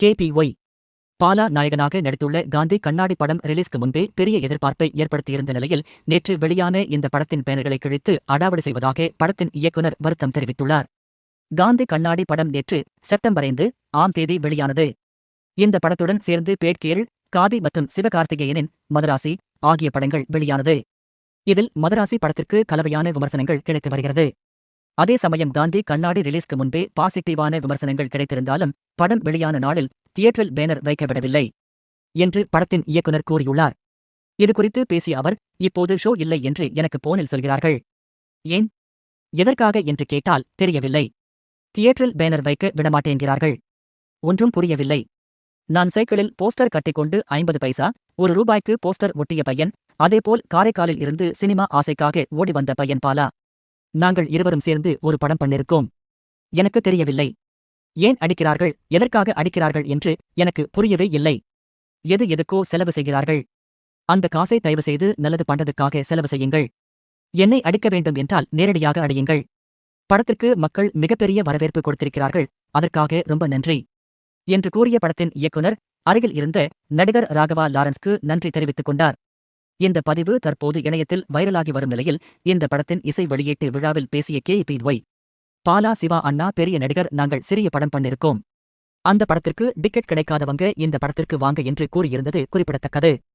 K P Y Bala நாயகனாக நடித்துள்ள காந்தி கண்ணாடி படம் ரிலீஸ்க்கு முன்பே பெரிய எதிர்பார்ப்பை ஏற்படுத்தியிருந்த நிலையில் நேற்று வெளியான இந்த படத்தின் பேனர்களை கிழித்து அடாவடி செய்வதாக படத்தின் இயக்குனர் வருத்தம் தெரிவித்துள்ளார். காந்தி கண்ணாடி படம் நேற்று செப்டம்பர் ஐந்து ஆம் தேதி வெளியானது. இந்த படத்துடன் சேர்ந்து பேட்கேள் காதி மற்றும் சிவகார்த்திகேயனின் மதராசி ஆகிய படங்கள் வெளியானது. இதில் மதராசி படத்திற்கு கலவையான விமர்சனங்கள் கிடைத்து வருகிறது. அதே சமயம் காந்தி கண்ணாடி ரிலீஸ்க்கு முன்பே பாசிட்டிவான விமர்சனங்கள் கிடைத்திருந்தாலும் படம் வெளியான நாளில் தியேட்டரில் பேனர் வைக்கப்படவில்லை என்று படத்தின் இயக்குனர் கூறியுள்ளார். இதுகுறித்து பேசிய அவர் இப்போது ஷோ இல்லை என்று எனக்கு போனில் சொல்கிறார்கள். ஏன்? எதற்காக என்று கேட்டால் தெரியவில்லை. தியேட்டரில் பேனர் வைக்க விடமாட்டேங்கிறார்கள் ஒன்றும் புரியவில்லை. நான் சைக்கிளில் போஸ்டர் கட்டிக்கொண்டு ஐம்பது பைசா ஒரு ரூபாய்க்கு போஸ்டர் ஒட்டிய பையன் அதேபோல் காரைக்காலில் இருந்து சினிமா ஆசைக்காக ஓடி வந்த பையன் பாலா. நாங்கள் இருவரும் சேர்ந்து ஒரு படம் பண்ணிருக்கோம். எனக்கு தெரியவில்லை. ஏன் அடிக்கிறார்கள்? எதற்காக அடிக்கிறார்கள் என்று எனக்கு புரியவே இல்லை. எது எதுக்கோ செலவு செய்கிறார்கள். அந்த காசை தயவு செய்து நல்லது பண்றதுக்காக செலவு செய்யுங்கள். என்னை அடிக்க வேண்டும் என்றால் நேரடியாக அடியுங்கள். படத்திற்கு மக்கள் மிகப்பெரிய வரவேற்பு கொடுத்திருக்கிறார்கள். அதற்காக ரொம்ப நன்றி. என்று கூறிய படத்தின் இயக்குனர் அருகில் இருந்த நடிகர் ராகவா லாரன்ஸ்க்கு நன்றி தெரிவித்துக் கொண்டார். இந்த பதிவு தற்போது இணையத்தில் வைரலாகி வரும் நிலையில் இந்த படத்தின் இசை வெளியீட்டு விழாவில் பேசிய K. P. Y Bala Siva அண்ணா பெரிய நடிகர் நாங்கள் சிறிய படம் பண்ணிருக்கோம். அந்த படத்திற்கு டிக்கெட் கிடைக்காதவங்க இந்த படத்திற்கு வாங்க என்று கூறியிருந்தது குறிப்பிடத்தக்கது.